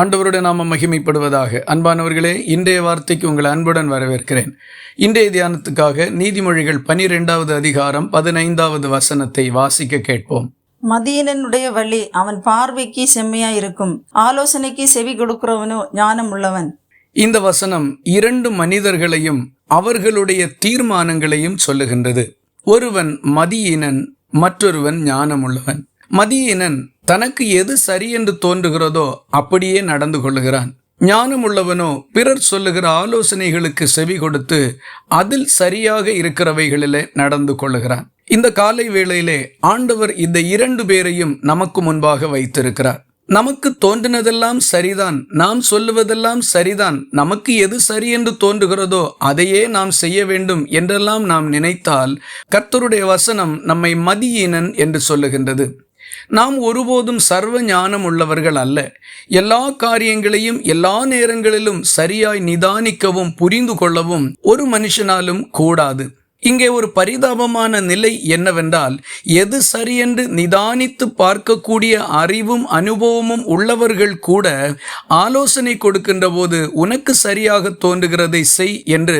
ஆண்டவருடைய நாம மகிமைப்படுவதாக. அன்பானவர்களே இன்றைய வார்த்தைக்கு உங்களை அன்புடன் வரவேற்கிறேன். இன்றைய தியானத்துக்காக நீதிமொழிகள் பனிரெண்டாவது அதிகாரம் பதினைந்தாவது வசனத்தை வாசிக்க கேட்போம். மதியனனுடைய வழி அவன் பார்வைக்கு செம்மையா இருக்கும் ஆலோசனைக்கு செவி கொடுக்கிறவனோ ஞானம் உள்ளவன் இந்த வசனம் இரண்டு மனிதர்களையும் அவர்களுடைய தீர்மானங்களையும் சொல்லுகின்றது. ஒருவன் மதியினன் மற்றொருவன் ஞானமுள்ளவன். மதியினன் தனக்கு எது சரி என்று தோன்றுகிறதோ அப்படியே நடந்து கொள்ளுகிறான். ஞானமுள்ளவனோ பிறர் சொல்லுகிற ஆலோசனைகளுக்கு செவி கொடுத்து அதில் சரியாக இருக்கிறவைகளிலே நடந்து கொள்ளுகிறான். இந்த காலை வேளையிலே ஆண்டவர் இந்த இரண்டு பேரையும் நமக்கு முன்பாக வைத்திருக்கிறார். நமக்கு தோன்றினதெல்லாம் சரிதான் நாம் சொல்லுவதெல்லாம் சரிதான் நமக்கு எது சரி என்று தோன்றுகிறதோ அதையே நாம் செய்ய வேண்டும் என்றெல்லாம் நாம் நினைத்தால் கர்த்தருடைய வசனம் நம்மை மதியினன் என்று சொல்லுகின்றது. நாம் ஒருபோதும் சர்வ ஞானம் உள்ளவர்கள் அல்ல. எல்லா காரியங்களையும் எல்லா நேரங்களிலும் சரியாய் நிதானிக்கவும் புரிந்து கொள்ளவும் ஒரு மனுஷனாலும் கூடாது. இங்கே ஒரு பரிதாபமான நிலை என்னவென்றால் எது சரியென்று நிதானித்து பார்க்கக்கூடிய அறிவும் அனுபவமும் உள்ளவர்கள் கூட ஆலோசனை கொடுக்கின்ற போது உனக்கு சரியாக தோன்றுகிறதை செய் என்று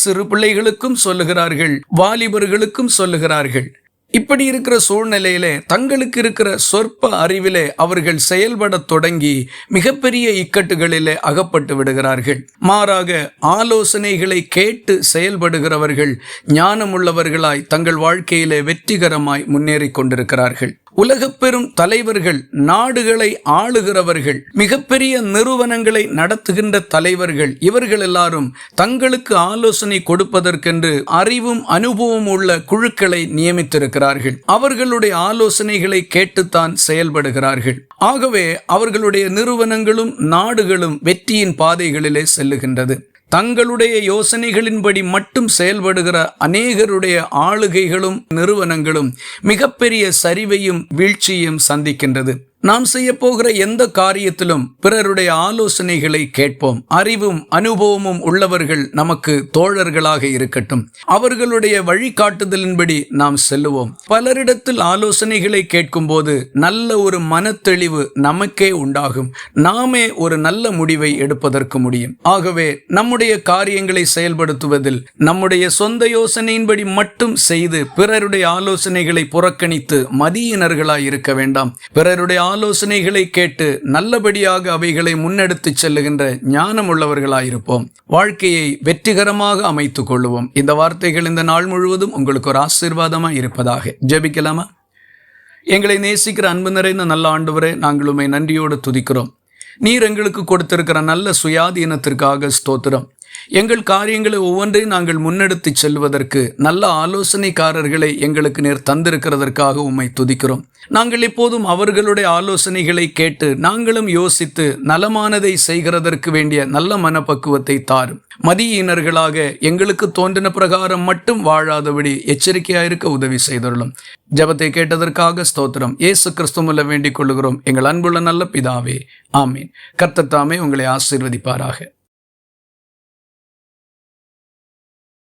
சிறு பிள்ளைகளுக்கும் சொல்லுகிறார்கள் வாலிபர்களுக்கும் சொல்லுகிறார்கள். இப்படி இருக்கிற சூழ்நிலையிலே தங்களுக்கு இருக்கிற சொற்ப அறிவிலே அவர்கள் செயல்படத் தொடங்கி மிகப்பெரிய இக்கட்டுகளிலே அகப்பட்டு விடுகிறார்கள். மாறாக ஆலோசனைகளை கேட்டு செயல்படுகிறவர்கள் ஞானமுள்ளவர்களாய் தங்கள் வாழ்க்கையிலே வெற்றிகரமாய் முன்னேறி கொண்டிருக்கிறார்கள். உலகப்பெரும் தலைவர்கள் நாடுகளை ஆளுகிறவர்கள் மிகப்பெரிய நிறுவனங்களை நடத்துகின்ற தலைவர்கள் இவர்கள் எல்லாரும் தங்களுக்கு ஆலோசனை கொடுப்பதற்கென்று அறிவும் அனுபவம் உள்ள குழுக்களை நியமித்திருக்கிறார்கள். அவர்களுடைய ஆலோசனைகளை கேட்டுத்தான் செயல்படுகிறார்கள். ஆகவே அவர்களுடைய நிறுவனங்களும் நாடுகளும் வெற்றியின் பாதைகளிலே செல்லுகின்றது. தங்களுடைய யோசனைகளின்படி மட்டும் செயல்படுகிற அநேகருடைய ஆளுகைகளும் நிறுவனங்களும் மிகப்பெரிய சரிவையும் வீழ்ச்சியையும் சந்திக்கின்றது. நாம் செய்ய போகிற எந்த காரியத்திலும் பிறருடைய ஆலோசனைகளை கேட்போம். அறிவும் அனுபவமும் உள்ளவர்கள் நமக்கு தோழர்களாக இருக்கட்டும். அவர்களுடைய வழிகாட்டுதலின்படி நாம் செல்லுவோம். பலரிடத்தில் ஆலோசனைகளை கேட்கும்போது நல்ல ஒரு மனத்தெளிவு நமக்கே உண்டாகும். நாமே ஒரு நல்ல முடிவை எடுப்பதற்கு முடியும். ஆகவே நம்முடைய காரியங்களை செயல்படுத்துவதில் நம்முடைய சொந்த யோசனையின்படி மட்டும் செய்து பிறருடைய ஆலோசனைகளை புறக்கணித்து மதியினர்களாய் இருக்க வேண்டாம். பிறருடைய ஆலோசனைகளை கேட்டு நல்லபடியாக அவைகளை முன்னெடுத்து செல்லுகின்ற ஞானம் உள்ளவர்களாயிருப்போம் வாழ்க்கையை வெற்றிகரமாக அமைத்துக் கொள்ளுவோம். இந்த வார்த்தைகள் இந்த நாள் முழுவதும் உங்களுக்கு ஒரு ஆசீர்வாதமாக இருப்பதாக. ஜெபிக்கலாமா? எங்களை நேசிக்கிற அன்பு நிறைந்த நல்ல ஆண்டவரே நாங்கள் உண்மை நன்றியோடு துதிக்கிறோம். நீர் எங்களுக்கு கொடுத்திருக்கிற நல்ல சுயாதீனத்திற்காக ஸ்தோத்திரம். எங்கள் காரியங்களை ஒவ்வொன்றையும் நாங்கள் முன்னெடுத்து செல்வதற்கு நல்ல ஆலோசனைக்காரர்களை எங்களுக்கு நேர் தந்திருக்கிறதற்காக உம்மை துதிக்கிறோம். நாங்கள் எப்போதும் அவர்களுடைய ஆலோசனைகளை கேட்டு நாங்களும் யோசித்து நலமானதை செய்கிறதற்கு வேண்டிய நல்ல மனப்பக்குவத்தை தாரும். மதியினர்களாக எங்களுக்கு தோன்றின பிரகாரம் மட்டும் வாழாதபடி எச்சரிக்கையாயிருக்க உதவி செய்துள்ளோம். ஜபத்தை கேட்டதற்காக ஸ்தோத்திரம். ஏசு கிறிஸ்துமுல்ல வேண்டிக் கொள்ளுகிறோம். எங்கள் அன்புள்ள நல்ல பிதாவே. ஆமீன். கர்த்தத்தாமே உங்களை ஆசீர்வதிப்பாராக.